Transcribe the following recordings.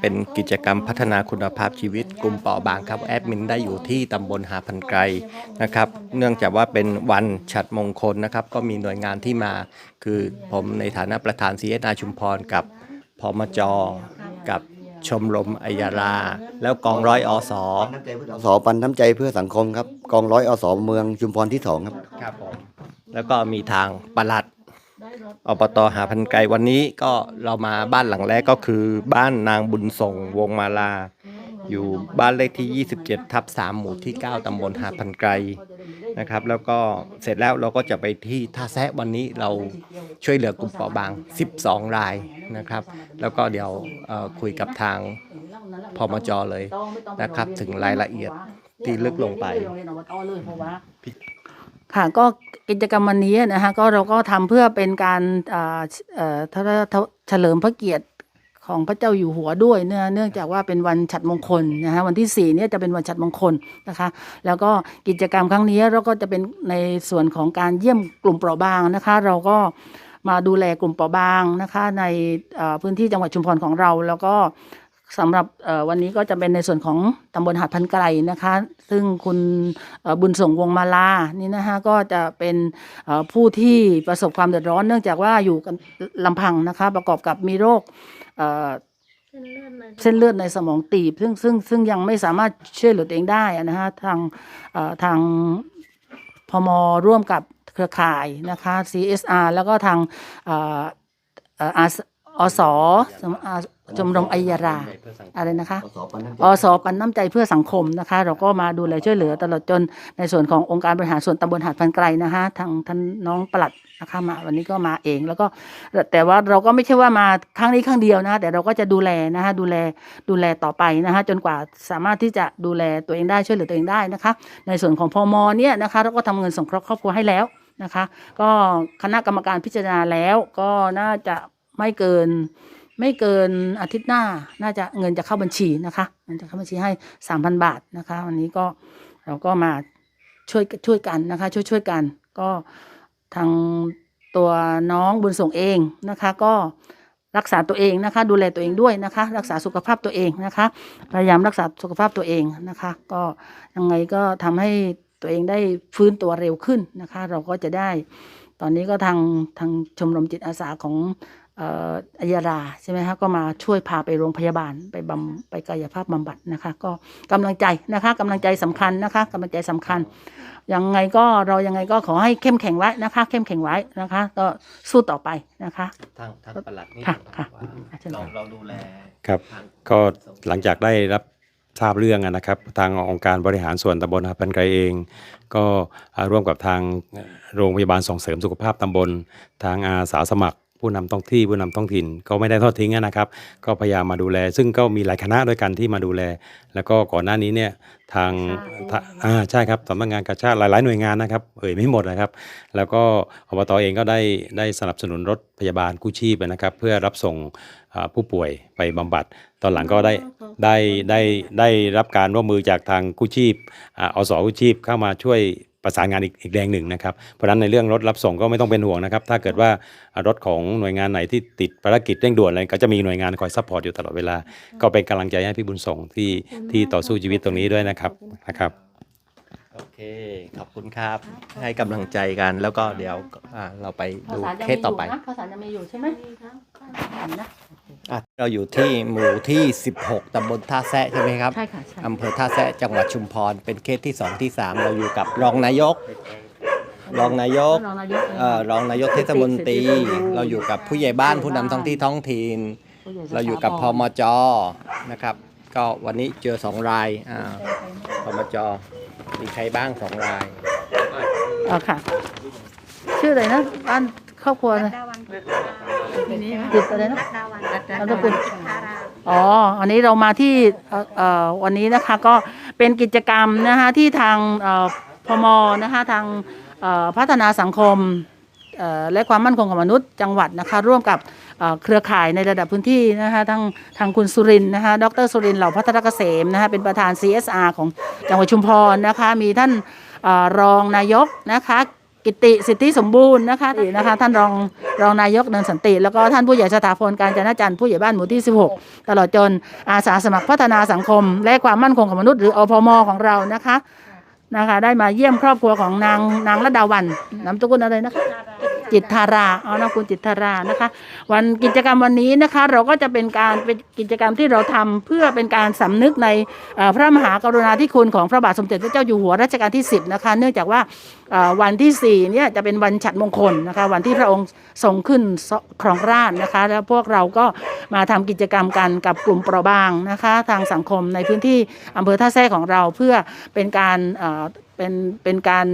เป็นกิจกรรมพัฒนาคุณภาพชีวิตกลุ่มเปราะบางครับแอดมินได้อยู่ที่ตำบลหาพันไกรนะครับเนื่องจากว่าเป็นวันฉัดมงคลนะครับ ก็มีหน่วยงานที่มา คือผมในฐานะประธาน CSR ชุมพรกับพมจกับชมรมอัยยารา แล้วกองร้อยอสสอปันน้ำใจเพื่อสังคมครับ กองร้อยอสเมืองชุมพรที่สองครับ ครับผม แล้วก็มีทางปลัด อบตหาพันไกรวันนี้ก็เรามาบ้านหลังแรกก็คือ บ้านนางบุญส่งวงมาลา อยู่บ้านเลขที่ 27 ทับ 3 หมู่ที่ 9 ตำบลหาพันไกรนะครับ แล้วก็เสร็จแล้วเราก็จะไปที่ท่าแซะวันนี้เราช่วยเหลือกลุ่มเปราะบาง 12 รายนะครับ แล้วก็เดี๋ยวคุยกับทางพมจเลยนะครับ ถึงรายละเอียดที่ลึกลงไป ค่ะก็กิจกรรมวันนี้นะคะก็เราก็ทำเพื่อเป็นการอ่าเอ่อทะทะเฉลิมพระเกียรติของพระเจ้าอยู่หัวด้วยเนื่องเนื่องจากว่าเป็นวันฉัดมงคลนะคะวันที่สี่เนี่ยจะเป็นวันฉัดมงคลนะคะ แล้วก็กิจกรรมครั้งนี้เราก็จะเป็นในส่วนของการเยี่ยมกลุ่มเปราะบางนะคะ เราก็มาดูแลกลุ่มเปราะบางนะคะ ในอ่อพื้นที่จังหวัดชุมพรของเราแล้วก็ สำหรับวันนี้ก็จะเป็นในส่วนของตำบลหาดพันไกรนะคะ ซึ่งคุณบุญส่งวงมาลานี่นะคะก็จะเป็นผู้ที่ประสบความเดือดร้อนเนื่องจากว่าอยู่กันลำพังนะคะ ประกอบกับมีโรคเส้นเลือดในสมองตีบ ซึ่งซึ่งซึ่งยังไม่สามารถช่วยเหลือตัวเองได้นะฮะทางทางพมร่วมกับเครือข่ายนะคะ CSR แล้วก็ทางออเอ่ออาส อสสมอาชมรมอัยยาราอะไรนะคะอสปันน้ำใจเพื่อสังคมนะคะ เราก็มาดูแลช่วยเหลือตลอดจนในส่วนขององค์การบริหารส่วนตำบลหาดพันไกรนะคะทางท่านน้องปลัดนะคะมาวันนี้ก็มาเองแล้วก็แต่ว่าเราก็ไม่ใช่ว่ามาครั้งนี้ครั้งเดียวนะแต่เราก็จะดูแลนะคะดูแลดูแลต่อไปนะคะจนกว่าสามารถที่จะดูแลตัวเองได้ช่วยเหลือตัวเองได้นะคะ ในส่วนของพมเนี่ยนะคะเราก็ทำเงินสงเคราะห์ครอบครัวให้แล้วนะคะ ก็คณะกรรมการพิจารณาแล้วก็น่าจะ ไม่เกิน ไม่เกินอาทิตย์หน้า น่าจะเงินจะเข้าบัญชีนะคะเงินจะเข้าบัญชีให้สามพันบาทนะคะ วันนี้ก็เราก็มาช่วยช่วยกันนะคะ ช่วยช่วยกันก็ทางตัวน้องบุญส่งเองนะคะ ก็รักษาตัวเองนะคะ ดูแลตัวเองด้วยนะคะ รักษาสุขภาพตัวเองนะคะ พยายามรักษาสุขภาพตัวเองนะคะ ก็ยังไงก็ทำให้ตัวเองได้ฟื้นตัวเร็วขึ้นนะคะ เราก็จะได้ ตอนนี้ก็ทางทางชมรมจิตอาสาของ อ่ออัยยาราใช่ไหมคะก็มาช่วยพาไปโรงพยาบาลไปบำไปกายภาพบำบัดนะคะ ก็กำลังใจนะคะกำลังใจสำคัญนะคะกำลังใจสำคัญยังไงก็เรายังไงก็ขอให้เข้มแข็งไว้นะคะ เข้มแข็งไว้นะคะ ก็สู้ต่อไปนะคะทางทางปลัดนี่ค่ะค่ะเราเราดูแลครับทางก็หลังจากได้รับทราบเรื่องอะนะครับ ทางองค์การบริหารส่วนตำบลหาดพันไกรเอง ก็อ่าร่วมกับทางโรงพยาบาลส่งเสริมสุขภาพตำบล ทางอาสาสมัคร ผู้นำท้องที่ผู้นำท้องถิ่นก็ไม่ได้ทอดทิ้งอะนะครับ ก็พยายามมาดูแล ซึ่งก็มีหลายคณะด้วยกันที่มาดูแล แล้วก็ก่อนหน้านี้เนี่ยทางทาอ่าใช่ครับสำนักงานกาชาติหลาย ๆ หน่วยงานนะครับเอ่ยไม่หมดนะครับ แล้วก็อบตเองก็ได้ได้สนับสนุนรถพยาบาลกู้ชีพนะครับ เพื่อรับส่งอ่าผู้ป่วยไปบำบัด ตอนหลังก็ได้ได้ได้ได้รับการร่วมมือจากทางกู้ชีพอ่าอสกู้ชีพเข้ามาช่วย ประสานงานอีกอีกแรงหนึ่งนะครับเพราะฉะนั้นในเรื่องรถรับส่งก็ไม่ต้องเป็นห่วงนะครับถ้าเกิดว่ารถของหน่วยงานไหนที่ติดภารกิจเร่งด่วนอะไรก็จะมีหน่วยงานคอยซัพพอร์ตอยู่ตลอดเวลา ก็เป็นกำลังใจให้พี่บุญส่งที่ที่ต่อสู้ชีวิตตรงนี้ด้วยนะครับนะครับโอเค ขอบคุณครับ ให้กำลังใจกัน แล้วก็เดี๋ยวอ่าเราไปข้าวดูสารยังเคมีสอต่อยู่ไปนะข้าวสารยังมีอยู่ใช่ไหมนะ อะเราอยู่ที่หมู่ที่ 16 ตำบลท่าแซะใช่ไหมครับ ใช่ค่ะใช่อำเภอท่าแซะจังหวัดชุมพร เป็นเคสที่ 2 ที่ 3 เราอยู่กับรองนายก รองนายกรองนายกเอ่อรองนายกเทศมนตรี เราอยู่กับผู้ใหญ่บ้านผู้นำท้องที่ท้องถิ่น เราอยู่กับพมจนะครับ ก็วันนี้เจอสองรายอ่าพมจมีใครบ้างสองราย อ๋อค่ะ ชื่ออะไรนะบ้านครอบครัวนะ ติดอะไรนะดาวันนามสกุลทาราอ๋อ อันนี้เรามาที่เอ่อเอ่อวันนี้นะคะก็เป็นกิจกรรมนะคะที่ทางเอ่อพมนะคะทางเอ่อพัฒนาสังคมเอ่อและความมั่นคงของมนุษย์จังหวัดนะคะร่วมกับเอ่อเครือข่ายในระดับพื้นที่นะคะทางทางคุณสุรินทร์นะคะดรสุรินทร์เหล่าพัฒนาเกษมนะคะเป็นประธาน CSR ของจังหวัดชุมพรนะคะมีท่านเอ่อรองนายกนะคะ กิติสิทธิสมบูรณ์นะคะนี่นะคะ ท่านรองรองนายกเนินสันติ แล้วก็ท่านผู้ใหญ่สถาพลการจนาจันทร์ผู้ใหญ่บ้านหมู่ที่ 16 ตลอดจนอาสาสมัครพัฒนาสังคม และความมั่นคงของมนุษย์หรืออพมของเรานะคะนะคะ ได้มาเยี่ยมครอบครัวของนางนางระดาวันนามสกุลอะไรนะคะ จิตธาราอ๋อนามสกุลจิตธารานะคะ วันกิจกรรมวันนี้นะคะ เราก็จะเป็นการเป็นกิจกรรมที่เราทำเพื่อเป็นการสำนึกในพระมหากรุณาธิคุณของพระบาทสมเด็จพระเจ้าอยู่หัวรัชกาลที่ 10นะคะ เนื่องจากว่าวันที่4เนี่ยจะเป็นวันฉัตรมงคลนะคะ วันที่พระองค์ทรงขึ้นครองราชนะคะ แล้วพวกเราก็มาทำกิจกรรมกันกับกลุ่มเปราะบางนะคะ ทางสังคมในพื้นที่อำเภอท่าแซของเราเพื่อเป็นการเป็นเป็นการ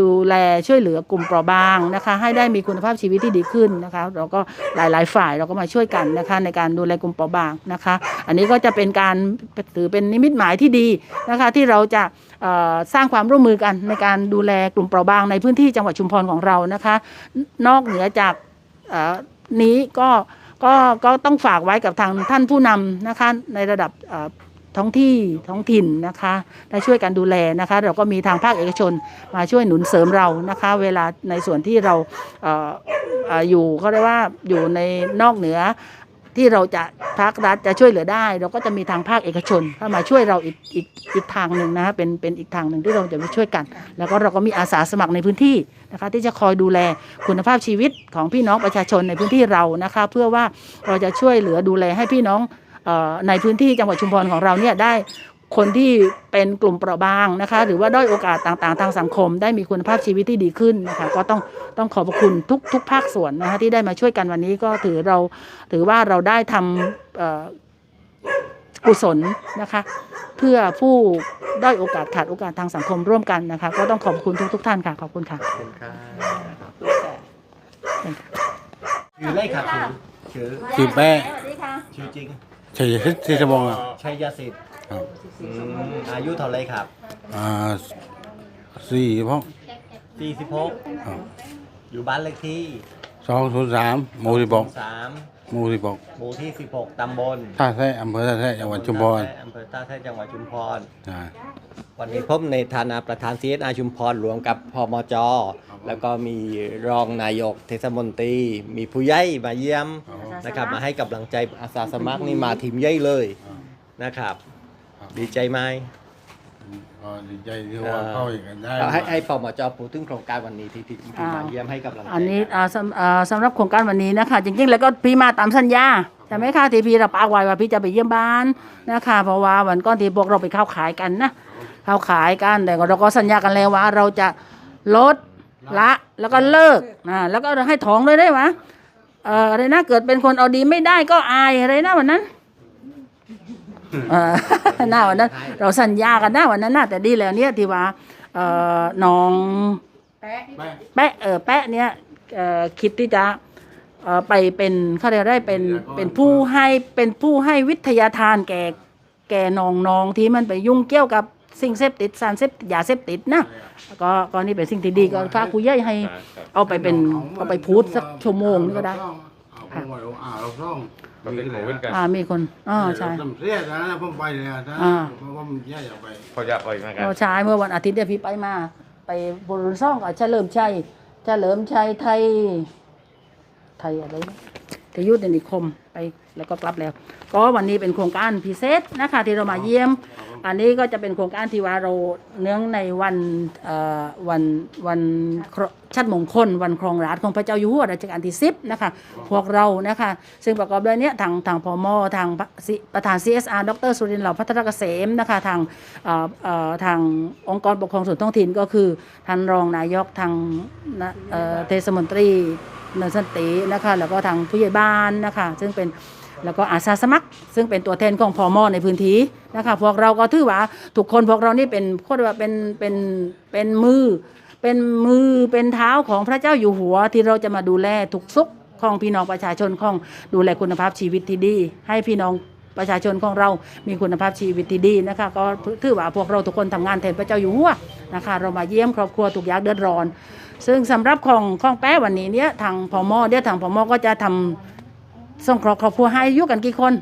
ดูแลช่วยเหลือกลุ่มเปราะบางนะคะ ให้ได้มีคุณภาพชีวิตที่ดีขึ้นนะคะ เราก็หลายๆ ฝ่ายเราก็มาช่วยกันนะคะ ในการดูแลกลุ่มเปราะบางนะคะ อันนี้ก็จะเป็นการถือเป็นนิมิตหมายที่ดีนะคะ ที่เราจะสร้างความร่วมมือกันในการดูแลกลุ่มเปราะบางในพื้นที่จังหวัดชุมพรของเรานะคะ นอกเหนือจากนี้ก็ก็ก็ต้องฝากไว้กับทางท่านผู้นำนะคะในระดับ ท้องที่ท้องถิ่นนะคะได้ช่วยกันดูแลนะคะ เราก็มีทางภาคเอกชนมาช่วยหนุนเสริมเรานะคะ เวลาในส่วนที่เราเออเอ่ออยู่เขาเรียกว่าอยู่ในนอกเหนือที่เราจะภาครัฐจะช่วยเหลือได้ เราก็จะมีทางภาคเอกชนเข้ามาช่วยเราอีกอีกอีกทางหนึ่งนะคะเป็นเป็นอีกทางหนึ่งที่เราจะไปช่วยกัน แล้วก็เราก็มีอาสาสมัครในพื้นที่นะคะ ที่จะคอยดูแลคุณภาพชีวิตของพี่น้องประชาชนในพื้นที่เรานะคะ เพื่อว่าเราจะช่วยเหลือดูแลให้พี่น้อง ในพื้นที่จังหวัดชุมพรของเราเนี่ยได้คนที่เป็นกลุ่มเปราะบางนะคะหรือว่าด้อยโอกาสต่างๆ ทางสังคม ได้มีคุณภาพชีวิตที่ดีขึ้นนะคะก็ต้องต้องขอบพระคุณทุกทุกภาคส่วนนะคะที่ได้มาช่วยกันวันนี้ก็ถือเราถือว่าเราได้ทำเอ่อกุศลนะคะเพื่อผู้ด้อยโอกาสขาดโอกาสทางสังคมร่วมกันนะคะก็ต้องขอบคุณทุกทุกๆท่านค่ะขอบคุณค่ะชื่ออะไรครับชื่อชื่อชื่อแป้ชื่อจริง ชัยสิทธิ์ที่สมองอะชัยสิทธิ์ครับอืมอายุเท่าไรครับอ่าสี่พ่อ46ครับอยู่บ้านเลขที่สองศูนย์สามหมู่สิบหก3หมู่สิบหกหมู่ที่ 16ตำบลท่าแท้อำเภอท่าแท้จังหวัดชุมพรอำเภอท่าแท้จังหวัดชุมพร อ่า วันนี้ผมในฐานะประธาน CSR ชุมพรรวมกับพมจ แล้วก็มีรองนายกเทศมนตรี มีผู้ใหญ่มาเยี่ยม นะครับมาให้กำลังใจอาสาสมัครนี่มาทีมใหญ่เลยนะครับ ดีใจไหมก็ดีใจที่ว่าเข้าอย่างกันได้เอาให้ให้พมจพูดถึงโครงการวันนี้ที่ที่ที่มาเยี่ยมให้กำลังใจอันนี้อ่าสำอ่าสำหรับโครงการวันนี้นะคะจริงๆแล้วก็พี่มาตามสัญญาใช่ไหมคะที่พี่รับปากไว้ว่าพี่จะไปเยี่ยมบ้านนะคะเพราะว่าวันก่อนที่พวกเราไปเข้าขายกันนะเข้าขายกันแต่ก็เราก็สัญญากันแล้วว่าเราจะลดละแล้วก็เลิกอ่าแล้วก็ให้ท้องเลยได้ไหม เอ่ออะไรนะเกิดเป็นคนเอาดีไม่ได้ก็อายอะไรนะวันนั้นเออหน้าวันนั้น เราสัญญากันหน้าวันนั้นน่าแต่ดีแล้วเนี่ยที่ว่าเอ่อน้องแปะเออแปะเนี่ยเอ่อคิดที่จะเอ่อไปเป็นเขาเรียกได้เป็นเป็นผู้ให้เป็นผู้ให้วิทยาทานแก่แก่น้องๆที่มันไปยุ่งเกี่ยวกับ สิ่งเสพติดสารเสพยาเสพติดนะก็ก็นี่เป็นสิ่งที่ดีก็ฝากผู้ใหญ่ให้ เอาไปเป็นเอาไปพูดสักชั่วโมงนี่ก็ได้เอาผมว่าเราอ่าเราซ่องมันเป็นหมูเป็นไก่อ่ามีคนอ่าใช่ทำเสียนะผมไปเลยนะอ่าเพราะว่ามันแย่อย่าไปพอจะไปไหมครัก็ใช่เมื่อวันอาทิตย์เดียวพี่ไปมา ไปบรุษซ่องกับเฉลิมชัยเฉลิมชัยไทยไทยอะไรนะ ทยุทธนิคมไปแล้วก็กลับแล้ว ก็วันนี้เป็นโครงการพิเศษนะคะที่เรามาเยี่ยม อันนี้ก็จะเป็นโครงการที่ว่าเราเนื่องในวันเอ่อวันวันชัดมงคล วันครองราชของพระเจ้าอยู่หัวรัชกาลที่สิบนะคะพวกเรานะคะซึ่งประกอบด้วยเนี้ยทางทางพมทางประธาน CSR ดรสุรินทร์เหล่าพัฒนาเกษมนะคะทางเอ่อเอ่อทางองค์กรปกครองส่วนท้องถิ่นก็คือท่านรองนายกทางเอ่อเทศมนตรี เนินสันตินะคะแล้วก็ทางผู้ใหญ่บ้านนะคะซึ่งเป็นแล้วก็อาสาสมัคร ซึ่งเป็นตัวแทนของพอมอในพื้นที่นะคะพวกเราก็ถือว่าทุกคนพวกเรานี่เป็นโคตรว่าเป็นเป็นเป็นมือ เป็นมือเป็นเท้าของพระเจ้าอยู่หัวที่เราจะมาดูแลทุกสุขของพี่น้องประชาชนของดูแลคุณภาพชีวิตที่ดี ให้พี่น้องประชาชนของเรามีคุณภาพชีวิตที่ดีนะคะก็ถือว่าพวกเราทุกคนทำงานแทนพระเจ้าอยู่หัวนะคะ เรามาเยี่ยมครอบครัวทุกยากเดือดร้อน ซึ่งสำหรับของของแป้วันนี้เนี่ยทางพมเดี๋ยวทางพมก็จะทำส่งครอบครัวให้อายุกันกี่คน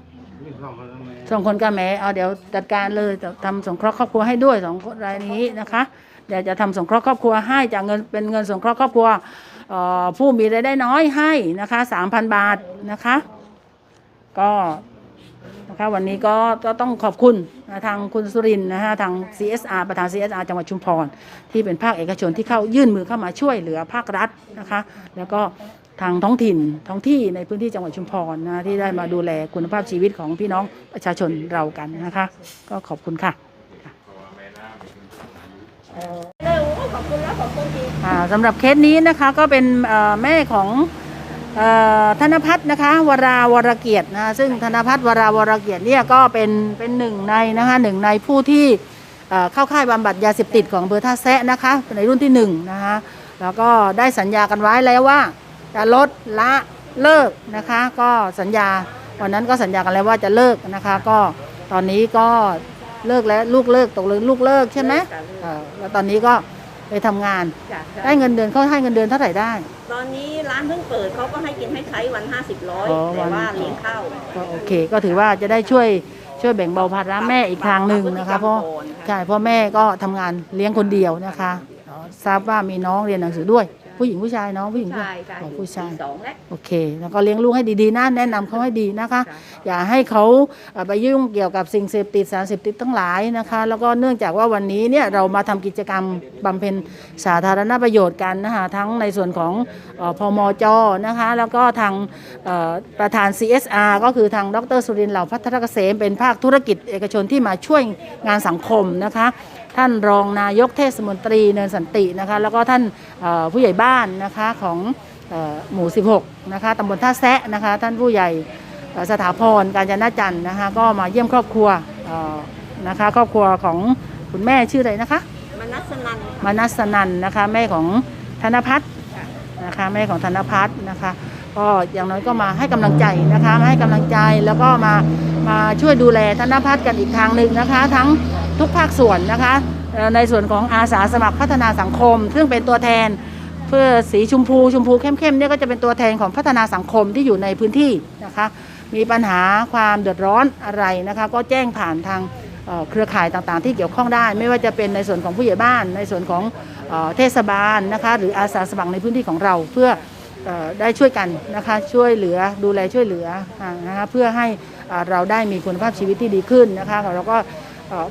สองคนกับแม่เอาเดี๋ยวจัดการเลยจะทำสงเคราะห์ครอบครัวให้ด้วยสองคนรายนี้นะคะเดี๋ยวจะทำสงเคราะห์ครอบครัวให้จากเงินเป็นเงินสงเคราะห์ครอบครัวผู้มีรายได้น้อยให้นะคะ3,000บาทนะคะ ก็ นะคะวันนี้ก็ก็ต้องขอบคุณนะทางคุณสุรินทร์นะฮะทาง CSR ประธาน CSR จังหวัดชุมพร ที่เป็นภาคเอกชนที่เข้ายื่นมือเข้ามาช่วยเหลือภาครัฐนะคะ แล้วก็ทางท้องถิ่นท้องที่ในพื้นที่จังหวัดชุมพรนะที่ได้มาดูแลคุณภาพชีวิตของพี่น้องประชาชนเรากันนะคะ ก็ขอบคุณค่ะอ่าสำหรับเคสนี้นะคะก็เป็นเอ่อแม่ของเอ่อ ธนพัฒน์นะคะวราวรเกียรตินะคะซึ่งธนพัฒน์วราวรเกียรติเนี่ยก็เป็นเป็นหนึ่งในนะคะหนึ่งในผู้ที่เข้าค่ายบำบัดยาเสพติดของอำเภอท่าแซะนะคะในรุ่นที่หนึ่งนะคะแล้วก็ได้สัญญากันไว้แล้วว่าจะลดละเลิกนะคะก็สัญญาวันนั้นก็สัญญากันแล้วว่าจะเลิกนะคะก็ตอนนี้ก็เลิกแล้วลูกเลิกตกลงลูกเลิกใช่ไหมแล้วตอนนี้ก็ ไปทำงาน จ้ะได้เงินเดือนเขาให้เงินเดือนเท่าไหร่ได้ ตอนนี้ร้านเพิ่งเปิดเขาก็ให้กินให้ใช้วันห้าสิบร้อยอ๋อแต่วัน ว่าเลี้ยงข้าว ก็โอเค ก็ถือว่าจะได้ช่วยช่วยแบ่งเบาภาระแม่อีกทางหนึ่งนะคะเพราะปรับพฤติกรรมก่อนค่ะใช่เพราะแม่ก็ทำงานเลี้ยงคนเดียวนะคะอ๋อทราบว่ามีน้องเรียนหนังสือด้วย ผู้หญิงผู้ชายน้องผู้หญิงด้วยใช่ใช่อ๋อผู้ชายสองและโอเค แล้วก็เลี้ยงลูกให้ดีๆนะแนะนำเขาให้ดีนะคะจ้ะอย่าให้เขาเอ่อไปยุ่งเกี่ยวกับสิ่งเสพติดสารเสพติดทั้งหลายนะคะ แล้วก็เนื่องจากว่าวันนี้เนี่ยเรามาทำกิจกรรมบำเพ็ญสาธารณประโยชน์กันนะคะทั้งในส่วนของเอ่อพมจนะคะ แล้วก็ทางเอ่อประธาน CSR ก็คือทางดรสุรินทร์เหล่าพัฒนเกษมเป็นภาคธุรกิจเอกชนที่มาช่วยงานสังคมนะคะ ท่านรองนายกเทศมนตรีเนินสันตินะคะแล้วก็ท่านเอ่อผู้ใหญ่บ้านนะคะของเอ่อหมู่ 16 นะคะตำบลท่าแซะนะคะท่านผู้ใหญ่เอ่อสถาพรการจนาจันทร์นะคะก็มาเยี่ยมครอบครัวเอ่อนะคะครอบครัวของคุณแม่ชื่ออะไรนะคะมนัสนันมานัสนันนะคะแม่ของธนพัฒน์นะคะแม่ของธนพัฒน์นะคะก็อย่างน้อยก็มาให้กำลังใจนะคะมาให้กำลังใจแล้วก็มามาช่วยดูแลธนพัฒน์กันอีกทางหนึ่งนะคะ ทั้ง ทุกภาคส่วนนะคะในส่วนของอาสาสมัครพัฒนาสังคม ซึ่งเป็นตัวแทนเพื่อสีชมพูชมพูเข้มๆเนี่ยก็จะเป็นตัวแทนของพัฒนาสังคมที่อยู่ในพื้นที่นะคะมีปัญหาความเดือดร้อนอะไรนะคะก็แจ้งผ่านทางเครือข่ายต่างๆ ที่เกี่ยวข้องได้ ไม่ว่าจะเป็นในส่วนของผู้ใหญ่บ้าน ในส่วนของเทศบาลนะคะหรืออาสาสมัครในพื้นที่ของเราเพื่ออได้ช่วยกันนะคะช่วยเหลือดูแลช่วยเหลือนะคะเพื่อให้เราได้มีคุณภาพชีวิตที่ดีขึ้นนะคะแล้วก็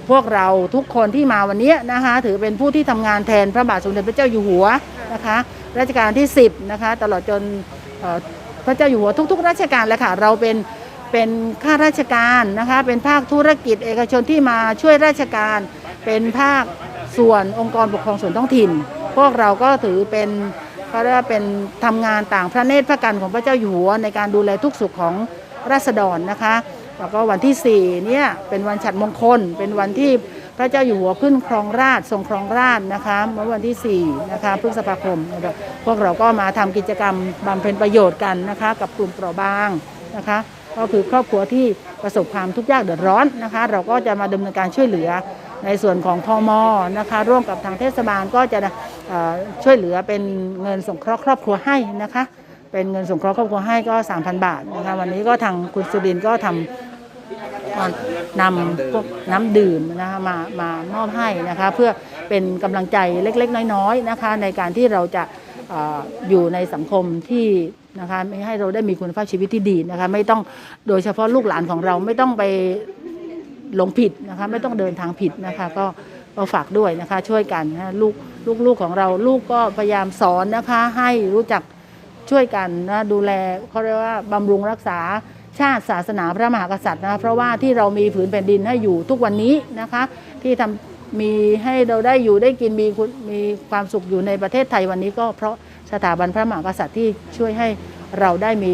พวกเราทุกคนที่มาวันนี้นะคะถือเป็นผู้ที่ทำงานแทนพระบาทสมเด็จพระเจ้าอยู่หัวนะคะรัชกาลที่ 10นะคะตลอดจนพระเจ้าอยู่หัวทุก ๆ ราชการเลยค่ะเราเป็นเป็นข้าราชการนะคะเป็นภาคธุรกิจเอกชนที่มาช่วยราชการ เป็นภาคส่วนองค์กรปกครองส่วนท้องถิ่น พวกเราก็ถือเป็นเขาเรียกว่าเป็นทำงานต่างพระเนตรพระกันของพระเจ้าอยู่หัวในการดูแลทุกสุขของราษฎรนะคะ แล้วก็วันที่ 4 เนี่ยเป็นวันฉัตรมงคล เป็นวันที่พระเจ้าอยู่หัวขึ้นครองราชทรงครองราชนะคะเมื่อวันที่ 4 นะคะพฤษภาคมนะคะพวกเราก็มาทำกิจกรรมบำเพ็ญประโยชน์กันนะคะ กับกลุ่มเปราะบางนะคะ ก็คือครอบครัวที่ประสบความทุกข์ยากเดือดร้อนนะคะ เราก็จะมาดำเนินการช่วยเหลือในส่วนของพอมนะคะ ร่วมกับทางเทศบาลก็จะช่วยเหลือเป็นเงินสงเคราะห์ครอบครัวให้นะคะเป็นเงินสงเคราะห์ครอบครัวให้ก็ 3,000 บาทนะคะวันนี้ก็ทางคุณสุรินก็ทำ ก็นำพวกน้ำดื่มนะคะมามามอบให้นะคะ เพื่อเป็นกำลังใจเล็กๆ น้อยๆนะคะ ในการที่เราจะออยู่ในสังคมที่นะคะไม่ให้เราได้มีคุณภาพชีวิตที่ดีนะคะ ไม่ต้องโดยเฉพาะลูกหลานของเราไม่ต้องไปหลงผิดนะคะ ไม่ต้องเดินทางผิดนะคะ ก็ก็ฝากด้วยนะคะ ช่วยกันนะลูกลูกๆของเราลูกก็พยายามสอนนะคะ ให้รู้จักช่วยกันนะดูแลเขาเรียกว่าบำรุงรักษา ชาติศาสนาพระมหากษัตริย์นะเพราะว่าที่เรามีผืนแผ่นดินให้อยู่ทุกวันนี้นะคะ ที่ทำมีให้เราได้อยู่ได้กินมีมีความสุขอยู่ในประเทศไทยวันนี้ก็เพราะสถาบันพระมหากษัตริย์ที่ช่วยให้เราได้มี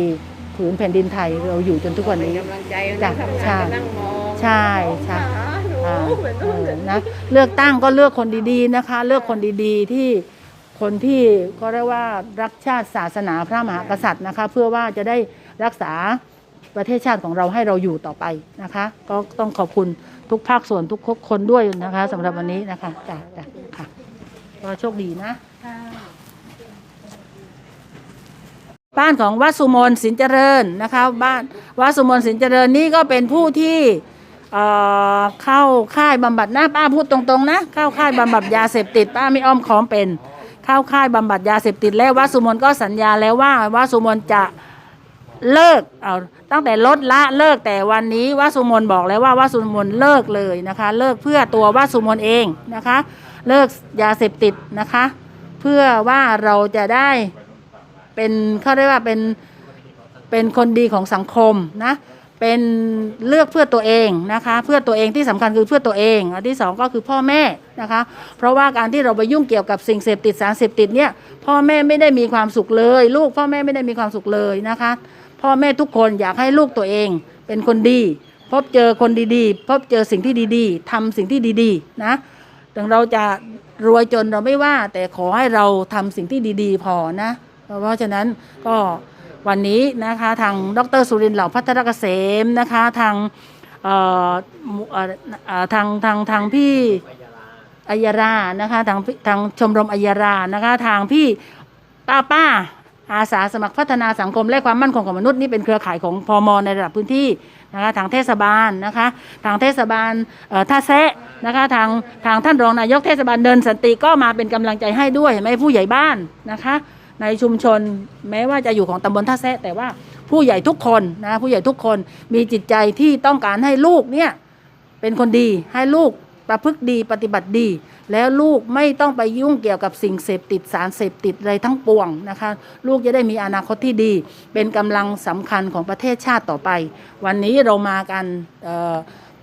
ผืนแผ่นดินไทยเราอยู่จนทุกวันนี้กำลังใจจ้ะนั่ใช่งานก็นั่งมองใช่ใช่หาหนูอ่าเหมือนเอนู่นอเหมือนนะเลือกตั้งก็เลือกคนดีๆนะคะ เลือกคนดีๆที่คนที่ก็เรียกว่ารักชาติศาสนาพระมหากษัตริย์นะคะ เพื่อว่าจะได้รักษา ประเทศชาติของเราให้เราอยู่ต่อไปนะคะ ก็ต้องขอบคุณทุกภาคส่วนทุกคนด้วยนะคะสำหรับวันนี้นะคะจ้ะจ้ะค่ะก็โชคดีนะบ้านของวัดสุมนสินเจริญนะคะบ้านวัดสุมนสินเจริญนี่ก็เป็นผู้ที่เอ่อเข้าค่ายบำบัดนะป้าพูดตรงๆนะเข้าค่ายบำบัดยาเสพติดป้าไม่อ้อมค้อมเป็น เข้าค่ายบำบัดยาเสพติดแล้ววัดสุมนก็สัญญาแล้วว่าวัดสุมนจะ เลิกเอาตั้งแต่ลดละเลิกแต่วันนี้วัสุมนบอกแล้วว่าวัสุมนเลิกเลยนะคะ เลิกเพื่อตัววัสุมนเองนะคะ เลิกยาเสพติดนะคะ เพื่อว่าเราจะได้เป็นเขาเรียกว่าเป็นเป็นคนดีของสังคมนะ เป็นเลือกเพื่อตัวเองนะคะ เพื่อตัวเองที่สำคัญคือเพื่อตัวเองอันที่สองก็คือพ่อแม่นะคะ เพราะว่าการที่เราไปยุ่งเกี่ยวกับสิ่งเสพติดสารเสพติดเนี่ยพ่อแม่ไม่ได้มีความสุขเลย ลูกพ่อแม่ไม่ได้มีความสุขเลยนะคะ พ่อแม่ทุกคนอยากให้ลูกตัวเองเป็นคนดี พบเจอคนดีๆ พบเจอสิ่งที่ดีๆทำสิ่งที่ดีๆนะถึงเราจะรวยจนเราไม่ว่า แต่ขอให้เราทำสิ่งที่ดี ๆ พอนะ เพราะฉะนั้นก็ วันนี้นะคะทางดรสุรินทร์เหล่าพัฒนเกษมนะคะทางเอ่อหมู่เอ่อเอ่อทางทางทางพี่อัยารานะคะทางทางชมรมอัยารานะคะทางพี่ป้าป้าอาสาสมัครพัฒนาสังคมและความมั่นคงของมนุษย์นี่เป็นเครือข่ายของพมในระดับพื้นที่นะคะทางเทศบาลนะคะทางเทศบาลท่าแซะนะคะทางทางท่านรองนายกเทศบาลเดินสันติก็มาเป็นกำลังใจให้ด้วยเห็นไหมผู้ใหญ่บ้านนะคะ ในชุมชน แม้ว่าจะอยู่ของตำบลท่าแซะแต่ว่าผู้ใหญ่ทุกคนนะผู้ใหญ่ทุกคนมีจิตใจที่ต้องการให้ลูกเนี่ยเป็นคนดีให้ลูกประพฤติดีปฏิบัติดี แล้วลูกไม่ต้องไปยุ่งเกี่ยวกับสิ่งเสพติดสารเสพติดอะไรทั้งปวงนะคะ ลูกจะได้มีอนาคตที่ดี เป็นกำลังสำคัญของประเทศชาติต่อไป วันนี้เรามากัน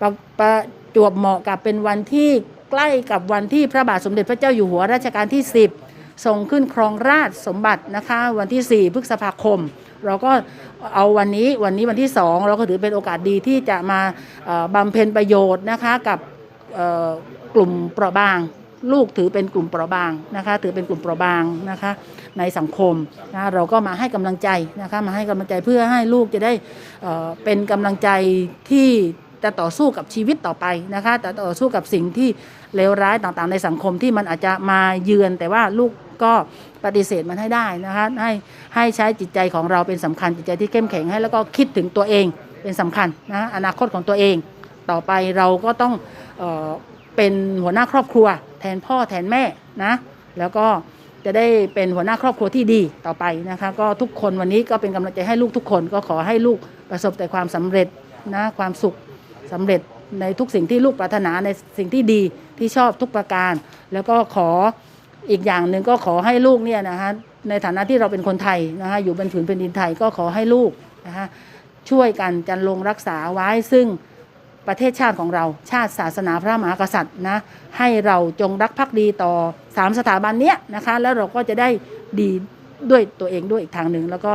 ประประจวบเหมาะกับเป็นวันที่ใกล้กับวันที่พระบาทสมเด็จพระเจ้าอยู่หัวรัชกาลที่ 10 ส่งขึ้นครองราชสมบัตินะคะ วันที่ 4 พฤษภาคม เราก็เอาวันนี้วันนี้วันที่ 2 เราก็ถือเป็นโอกาสดีที่จะมาบำเพ็ญประโยชน์นะคะกับกลุ่มเปราะบาง ลูกถือเป็นกลุ่มเปราะบางนะคะถือเป็นกลุ่มเปราะบางนะคะในสังคมนะเราก็มาให้กำลังใจนะคะมาให้กำลังใจเพื่อให้ลูกจะได้เเป็นกำลังใจที่จะต่อสู้กับชีวิตต่อไปนะคะแต่ต่อสู้กับสิ่งที่เลวร้ายต่างๆ ในสังคมที่มันอาจจะมาเยือนแต่ว่าลูก ก็ปฏิเสธมันให้ได้นะคะให้ให้ใช้จิตใจของเราเป็นสำคัญจิตใจที่เข้มแข็งให้แล้วก็คิดถึงตัวเองเป็นสำคัญนะอนาคตของตัวเอง ต่อไปเราก็ต้องเออเป็นหัวหน้าครอบครัว แทนพ่อแทนแม่นะแล้วก็จะได้เป็นหัวหน้าครอบครัวที่ดีต่อไปนะคะก็ทุกคนวันนี้ก็เป็นกำลังใจให้ลูกทุกคนก็ขอให้ลูกประสบแต่ความสำเร็จนะความสุขสำเร็จในทุกสิ่งที่ลูกปรารถนาในสิ่งที่ดีที่ชอบทุกประการ แล้วก็ขอ อีกอย่างหนึ่งก็ขอให้ลูกเนี่ยนะคะในฐานะที่เราเป็นคนไทยนะคะอยู่บนผืนแผ่นดินไทยก็ขอให้ลูกนะคะช่วยกันจันลงรักษาไว้ซึ่งประเทศชาติของเราชาติศาสนาพระมหากษัตริย์นะให้เราจงรักภักดีต่อสามสถาบันเนี้ยนะคะแล้วเราก็จะได้ดีด้วยตัวเองด้วยอีกทางหนึ่งแล้วก็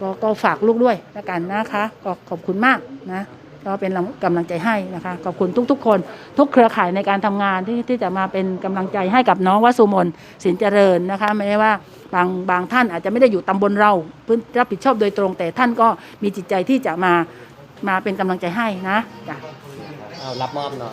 ก็ก็ฝากลูกด้วยแล้วกันนะคะ ก็ขอบคุณมากนะ ก็เป็นกำลังใจให้นะคะขอบคุณทุก ๆ คน ทุกเครือข่ายในการทำงานที่ที่จะมาเป็นกำลังใจให้กับน้องวสุมนสินเจริญนะคะไม่ว่าบางบางท่านอาจจะไม่ได้อยู่ตำบลเราพื้นรับผิดชอบโดยตรง แต่ท่านก็มีจิตใจที่จะมามาเป็นกำลังใจให้นะจ้ะเอารับมอบหน่อย